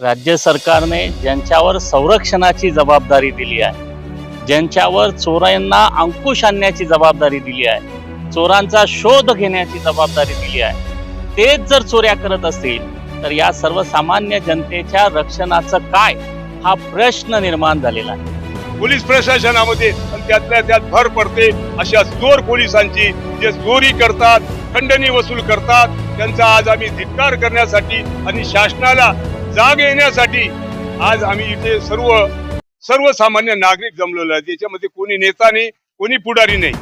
राज्य सरकारने ज्यांच्यावर संरक्षणाची जबाबदारी दिली आहे ज्यांच्यावर चोरांना अंकुश आणण्याची जबाबदारी दिली आहे चोरांचा शोध घेण्याची जबाबदारी दिली आहे तेच जर चोऱ्या करत असतील तर या सर्वसामान्य जनतेच्या रक्षणाचं काय हा प्रश्न निर्माण झालेला आहे. पोलीस प्रशासनामध्ये त्यातल्या त्यात भर पडते अशा चोर पोलिसांची जे चोरी करतात खंडणी वसूल करतात त्यांचा आज आम्ही धिक्कार करण्यासाठी आणि शासनाला जाग येण्यासाठी आज आम्ही इथे सर्व सर्वसामान्य नागरिक जमलेलो आहे. ज्याच्यामध्ये कोणी नेता नाही कोणी पुढारी नाही.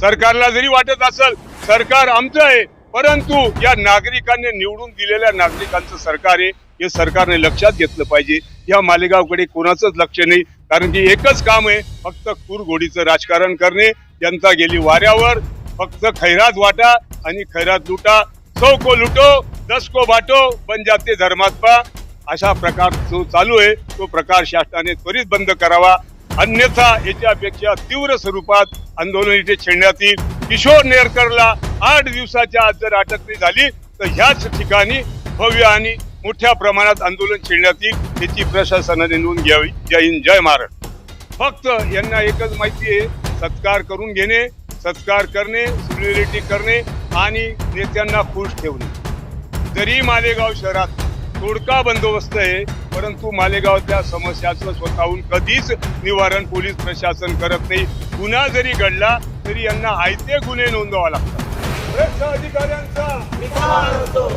सरकारला जरी वाटत असेल सरकार आमचं आहे परंतु या नागरिकांनी निवडून दिलेल्या नागरिकांचं सरकार आहे हे सरकारने लक्षात घेतलं पाहिजे. या मालेगावकडे कोणाचंच लक्ष नाही कारण की एकच काम आहे फक्त कुरघोडीचं राजकारण करणे. जनता गेली वाऱ्यावर फक्त खैरात वाटा आणि खैरात लुटा. सौ को लुटो दस को बाटो पण जाते धर्मात्मा अशा प्रकार जो चालू आहे तो प्रकार शासनाने त्वरित बंद करावा. अन्यथा याच्यापेक्षा तीव्र स्वरूपात आंदोलन इथे छेडण्यात येईल. किशोर नेरकरला आठ दिवसाच्या आत जर अटक नाही झाली तर ह्याच ठिकाणी भव्य आणि मोठ्या प्रमाणात आंदोलन छेडण्यात येईल याची प्रशासनाने नोंद घ्यावी. जय हिंद जय महाराष्ट्र. फक्त यांना एकच माहिती आहे सत्कार करून घेणे सत्कार करणे सिक्युरिटी करणे आणि नेत्यांना खुश ठेवणे. जरी मालेगाव शहरात तोडका बंदोबस्त आहे परंतु मालेगावच्या समस्याचं स्वतःहून कधीच निवारण पोलीस प्रशासन करत नाही. गुन्हा जरी घडला तरी यांना आयते गुन्हे नोंदवा लागतात. भ्रष्ट अधिकाऱ्यांचा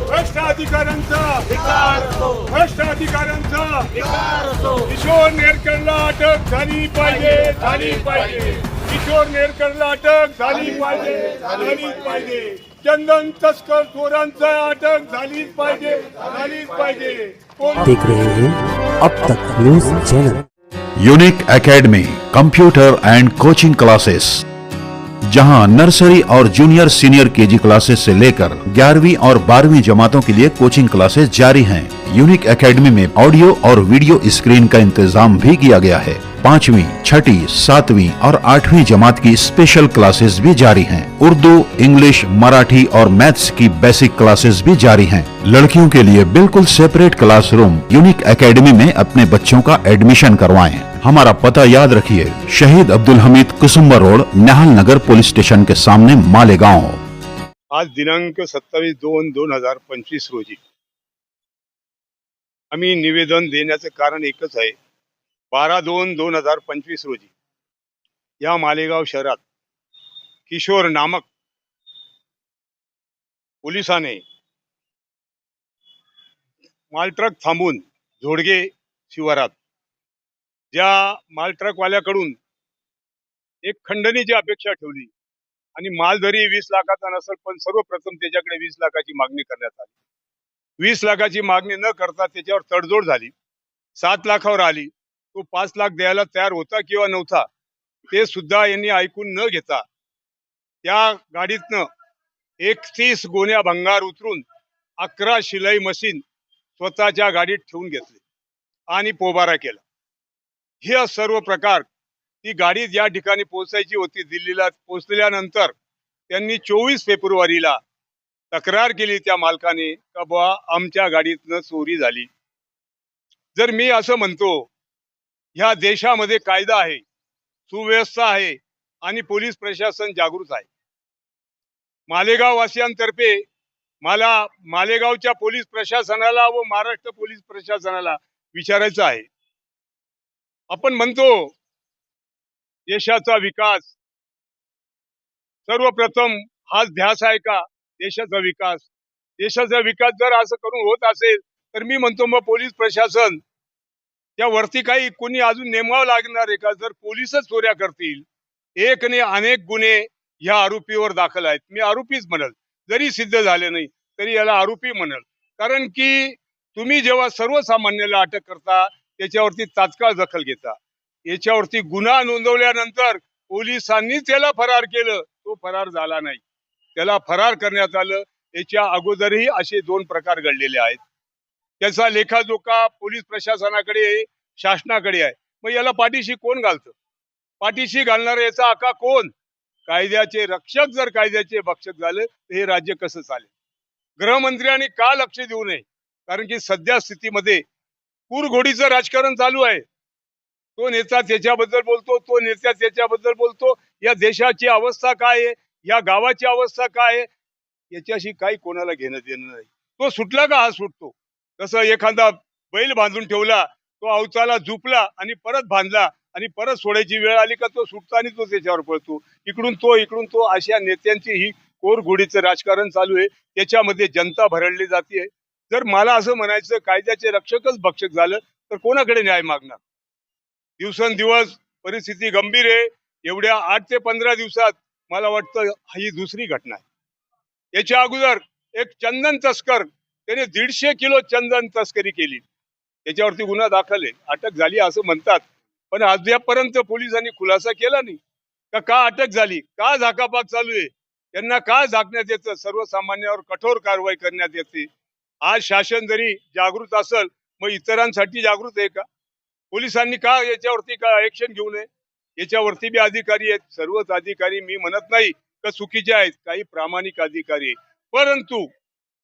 भ्रष्ट अधिकाऱ्यांचा भ्रष्ट अधिकाऱ्यांचा किशोर नेरकरला अटक झाली पाहिजे झाली पाहिजे. किशोर नेरकरला अटक झाली पाहिजे झाली पाहिजे. चंदन तस्कर चोरांचा अटक झालीच पाहिजे झालीच पाहिजे देख रहे हैं अब तक news channel. Unique academy computer and coaching classes जहाँ नर्सरी और जूनियर सीनियर केजी क्लासेस से लेकर 11वीं और 12वीं जमातों के लिए कोचिंग क्लासेस जारी हैं। यूनिक एकेडमी में ऑडियो और वीडियो स्क्रीन का इंतज़ाम भी किया गया है। पाँचवी, छठी, सातवीं और आठवीं जमात की स्पेशल क्लासेस भी जारी हैं। उर्दू, इंग्लिश, मराठी और मैथ्स की बेसिक क्लासेस भी जारी हैं। लड़कियों के लिए बिल्कुल सेपरेट क्लासरूम यूनिक एकेडमी में अपने बच्चों का एडमिशन करवाएँ। हमारा पता याद रखिए, शहीद Abdul Hamid Kusumbar road, Nehal Nagar police station के सामने मालेगांव आज दिनांक सत्तावीस दोन दोन हज़ार पंचवीस रोजी आम्ही निवेदन देण्याचं कारण आहे बारा दोन दोन हजार पंचवीस रोजी या मालेगाव शहरात किशोर नामक पोलिसाने मालट्रक थांबून झोडगे शिवारात ज्या मालट्रकवाल्याकडून एक खंडणीची अपेक्षा ठेवली आणि माल जरी वीस लाखाचा नसेल पण सर्वप्रथम त्याच्याकडे वीस लाखाची मागणी करण्यात आली. वीस लाखाची मागणी न करता त्याच्यावर तडजोड झाली. सात लाखावर आली. तो पाच लाख द्यायला तयार होता किंवा नव्हता ते सुद्धा यांनी ऐकून न घेता त्या गाडीतनं एकतीस गोण्या भंगार उतरून अकरा शिलाई मशीन स्वतःच्या गाडीत ठेवून घेतली आणि पोबारा केला. हे सर्व प्रकार ती गाडी ज्या ठिकाणी पोहोचायची होती. दिल्लीला पोहोचल्यानंतर त्यांनी चोवीस फेब्रुवारीला तक्रार केली त्या मालकाने का बुवा आमच्या गाडीतनं चोरी झाली. जर मी असं म्हणतो ह्या देशामध्ये कायदा आहे सुव्यवस्था आहे आणि पोलीस प्रशासन जागृत आहे. मालेगाव वासियांतर्फे मला मालेगावच्या पोलीस प्रशासनाला व महाराष्ट्र पोलीस प्रशासनाला विचारायचं आहे. आपण म्हणतो देशाचा विकास सर्वप्रथम हाच ध्यास आहे का? देशाचा विकास. देशाचा विकास जर असं करून होत असेल तर मी म्हणतो मग पोलीस प्रशासन त्या वरती काही कोणी अजून नेमावं लागणार आहे का? जर पोलीसच चोऱ्या करतील एक ने अनेक गुन्हे ह्या आरोपीवर दाखल आहेत. मी आरोपीच म्हणल. जरी सिद्ध झाले नाही तरी याला आरोपी म्हणल. कारण की तुम्ही जेव्हा सर्वसामान्याला अटक करता त्याच्यावरती तात्काळ दखल घेता. याच्यावरती गुन्हा नोंदवल्यानंतर पोलिसांनी त्याला फरार केलं. तो फरार झाला नाही. त्याला फरार करण्यात आलं. याच्या अगोदरही असे दोन प्रकार घडलेले आहेत. त्याचा लेखाजोखा पोलीस प्रशासनाकडे आहे, शासनाकडे आहे मग याला पाठीशी कोण घालतं? पाठीशी घालणार याचा आका कोण? कायद्याचे रक्षक जर कायद्याचे भक्षक झाले तर हे राज्य कसं चालेल? गृहमंत्र्यांनी का लक्ष देऊ नये? कारण की सध्या स्थितीमध्ये कुरघोडीचं राजकारण चालू आहे. तो नेता त्याच्याबद्दल बोलतो तो नेता त्याच्याबद्दल बोलतो. या देशाची अवस्था काय आहे? या गावाची अवस्था काय आहे? याच्याशी काही कोणाला घेणं देणं नाही. तो सुटला का? हा सुटतो. तसं एखादा बैल बांधून ठेवला तो अवचाला झुपला आणि परत बांधला आणि परत सोडायची वेळ आली का तो सुटतो आणि तो त्याच्यावर पळतो. इकडून तो इकडून तो अशा नेत्यांची ही कोरघोडीचं राजकारण चालू आहे. त्याच्यामध्ये जनता भरडली जाते. जर मला असं म्हणायचं कायद्याचे रक्षकच भक्षक झालं तर कोणाकडे न्याय मागणार? दिवसेंदिवस परिस्थिती गंभीर आहे. एवढ्या आठ ते पंधरा दिवसात मला वाटतं ही दुसरी घटना आहे. याच्या अगोदर एक चंदन तस्कर त्याने दीडशे किलो चंदन तस्करी केली. त्याच्यावरती गुन्हा दाखल आहे. अटक झाली असं म्हणतात. पण अद्यापपर्यंत पोलिसांनी खुलासा केला नाही. का का अटक झाली? का झाकापाक चालू आहे? त्यांना का झाकण्यात येतं? सर्वसामान्यावर कठोर कारवाई करण्यात येते. आज शासन जरी जागृत असेल मग इतरांसाठी जागृत आहे का? पोलिसांनी का याच्यावरती का ऍक्शन घेऊ नये? याच्यावरती बी अधिकारी आहेत. सर्वच अधिकारी मी म्हणत नाही का चुकीचे आहेत. काही प्रामाणिक अधिकारी परंतु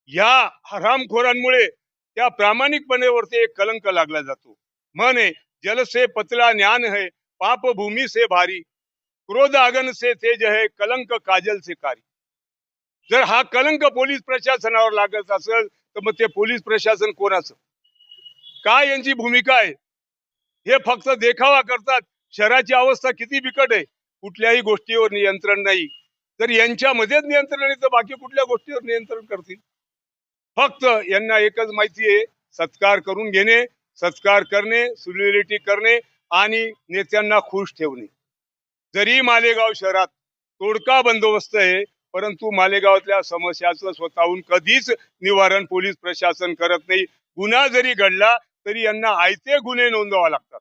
या हरामखोरांमुळे त्या प्रामाणिकपणेवरती एक कलंक लागला जातो. म्हणे जल से पतला ज्ञान है पाप भूमि से भारी क्रोध आगन से तेज है कलंक काजल से कारी. जर हा कलंक पोलीस प्रशासनावर लागत असेल तर मग ते पोलीस प्रशासन कोणाचं? काय यांची भूमिका आहे? हे फक्त देखावा करतात. शहराची अवस्था किती बिकट आहे? कुठल्याही गोष्टीवर नियंत्रण नाही. तर यांच्यामध्येच नियंत्रण आहे तर बाकी कुठल्या गोष्टीवर नियंत्रण करतील? फक्त यांना एकच माहिती आहे सत्कार करून घेणे सत्कार करणे सुलिरिटी करणे आणि नेत्यांना खुश ठेवणे. जरी मालेगाव शहरात तोडका बंदोबस्त आहे परंतु मालेगावातल्या समस्याचं स्वतःहून कधीच निवारण पोलीस प्रशासन करत नाही. गुन्हा जरी घडला तरी यांना आयते गुन्हे नोंदवावे लागतात.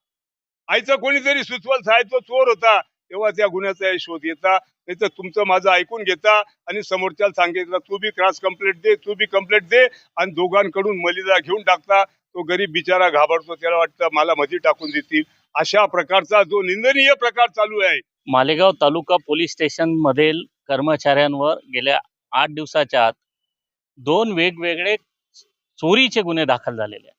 आईचं कोणीतरी सुचवल साहेब तो चोर होता तेव्हा त्या गुन्ह्याचा शोध येता. नाही तर तुमचं माझं ऐकून घेता आणि समोरच्याला सांगितलं तू बी क्रॉस कंप्लेंट दे तू बी कंप्लेंट दे. आणि दोघांकडून मलिदा घेऊन टाकता. तो गरीब बिचारा घाबरतो. त्याला वाटतं मला मधी टाकून देतील. अशा प्रकारचा जो निंदनीय प्रकार चालू आहे. मालेगाव तालुका पोलीस स्टेशन मधील कर्मचाऱ्यांवर गेल्या आठ दिवसाच्या आत दोन वेगवेगळे चोरीचे गुन्हे दाखल झालेले आहेत.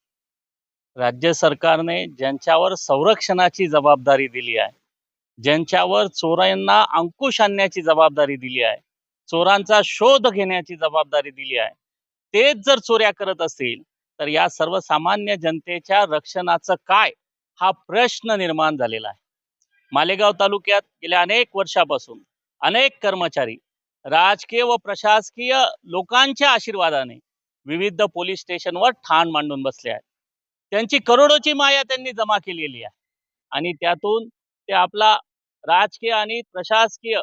राज्य सरकारने ज्यांच्यावर संरक्षणाची जबाबदारी दिली आहे ज्यांच्यावर चोरांना अंकुश आणण्याची जबाबदारी दिली आहे चोरांचा शोध घेण्याची जबाबदारी दिली आहे तेच जर चोऱ्या करत असतील तर या सर्वसामान्य जनतेच्या रक्षणाचं काय हा प्रश्न निर्माण झालेला आहे. मालेगाव तालुक्यात गेल्या अनेक वर्षापासून अनेक कर्मचारी राजकीय व प्रशासकीय लोकांच्या आशीर्वादाने विविध पोलीस स्टेशनवर ठाण मांडून बसले आहेत. त्यांची करोडोची माया त्यांनी जमा केलेली आहे आणि त्यातून ते आपला राजकीय आणि प्रशासकीय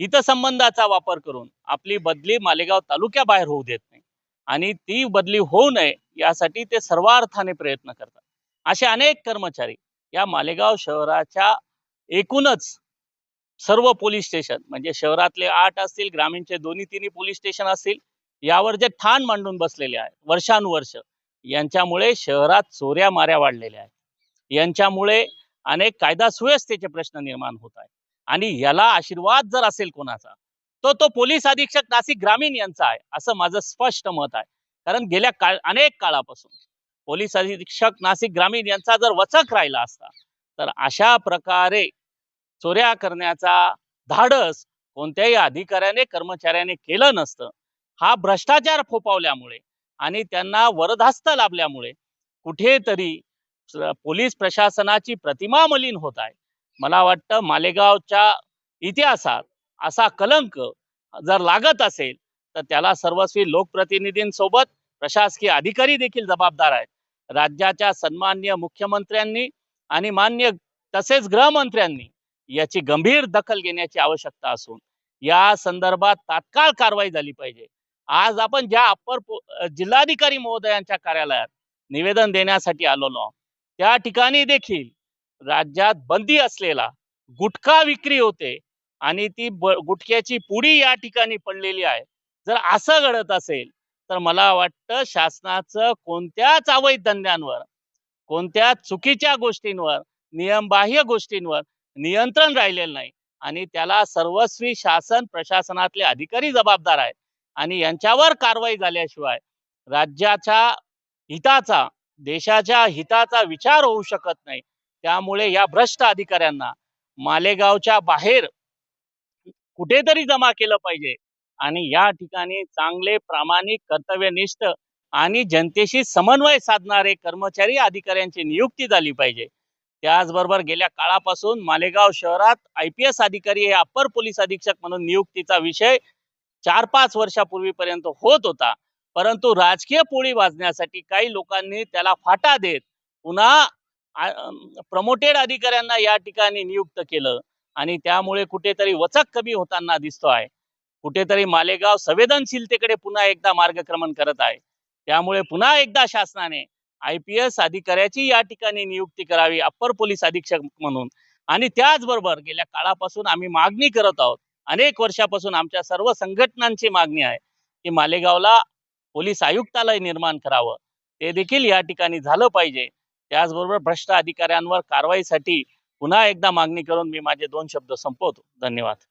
हितसंबंधाचा वापर करून आपली बदली मालेगाव तालुक्याबाहेर होऊ देत नाही. आणि ती बदली होऊ नये यासाठी ते सर्वार्थाने प्रयत्न करतात. असे अनेक कर्मचारी या मालेगाव शहराच्या एकूणच सर्व पोलीस स्टेशन म्हणजे शहरातले आठ असतील ग्रामीणचे दोन्ही तिन्ही पोलीस स्टेशन असतील यावर जे ठाण मांडून बसलेले आहेत वर्षानुवर्ष यांच्यामुळे शहरात चोऱ्या माऱ्या वाढलेल्या आहेत. यांच्यामुळे अनेक कायदा सुव्यवस्थेचे प्रश्न निर्माण होत आहेत. आणि याला आशीर्वाद जर असेल कोणाचा तो तो पोलीस अधीक्षक नाशिक ग्रामीण यांचा आहे असं माझं स्पष्ट मत आहे. कारण गेल्या काळ अनेक काळापासून पोलीस अधीक्षक नाशिक ग्रामीण यांचा जर वचक राहिला असता तर अशा प्रकारे चोऱ्या करण्याचा धाडस कोणत्याही अधिकाऱ्याने कर्मचाऱ्याने केलं नसतं. हा भ्रष्टाचार फोपावल्यामुळे आणि त्यांना वरदास्त लाभल्यामुळे कुठेतरी पोलीस प्रशासनाची प्रतिमा मलिन होत आहे. मला वाटतं मालेगावच्या इतिहासात असा कलंक जर लागत असेल तर त्याला सर्वस्वी लोकप्रतिनिधींसोबत प्रशासकीय अधिकारी देखील जबाबदार आहेत. राज्याच्या सन्मान्य मुख्यमंत्र्यांनी आणि मान्य तसेच गृहमंत्र्यांनी याची गंभीर दखल घेण्याची आवश्यकता असून या संदर्भात तात्काळ कारवाई झाली पाहिजे. आज आपण ज्या अप्पर जिल्हाधिकारी महोदयांच्या कार्यालयात निवेदन देण्यासाठी आलेलो आहोत, त्या ठिकाणी देखील राज्यात बंदी असलेला गुटखा विक्री होते आणि ती गुटख्याची पुडी या ठिकाणी पडलेली आहे. जर असं घडत असेल तर मला वाटतं शासनाचं कोणत्याच अवैध धंद्यांवर कोणत्या चुकीच्या गोष्टींवर नियमबाह्य गोष्टींवर नियंत्रण राहिलेलं नाही. आणि त्याला सर्वस्वी शासन प्रशासनातले अधिकारी जबाबदार आहेत. आणि यांच्यावर कारवाई झाल्याशिवाय राज्याच्या हिताचा देशाच्या हिताचा विचार होऊ शकत नाही. त्यामुळे या भ्रष्ट अधिकाऱ्यांना मालेगावच्या बाहेर कुठेतरी जमा केलं पाहिजे. आणि या ठिकाणी चांगले प्रामाणिक कर्तव्यनिष्ठ आणि जनतेशी समन्वय साधणारे कर्मचारी अधिकाऱ्यांची नियुक्ती झाली पाहिजे. त्याचबरोबर गेल्या काळापासून मालेगाव शहरात आय पी एस अधिकारी हे अप्पर पोलीस अधीक्षक म्हणून नियुक्तीचा विषय चार पाच वर्षापूर्वीपर्यंत होत होता. परंतु राजकीय पोळी वाजण्यासाठी काही लोकांनी त्याला फाटा देत पुन्हा प्रमोटेड अधिकाऱ्यांना या ठिकाणी नियुक्त केलं. आणि त्यामुळे कुठेतरी वचक कमी होताना दिसतो आहे. कुठेतरी मालेगाव संवेदनशीलतेकडे पुन्हा एकदा मार्गक्रमण करत आहे. त्यामुळे पुन्हा एकदा शासनाने आय पी एस अधिकाऱ्याची या ठिकाणी नियुक्ती करावी अप्पर पोलीस अधीक्षक म्हणून. आणि त्याचबरोबर गेल्या काळापासून आम्ही मागणी करत आहोत. अनेक वर्षापासून आमच्या सर्व संघटनांची मागणी आहे की मालेगावला पोलीस आयुक्तालय निर्माण करावं. ते देखील या ठिकाणी झालं पाहिजे. त्याचबरोबर भ्रष्ट अधिकाऱ्यांवर कारवाईसाठी पुन्हा एकदा मागणी करून मी माझे दोन शब्द संपवतो. धन्यवाद.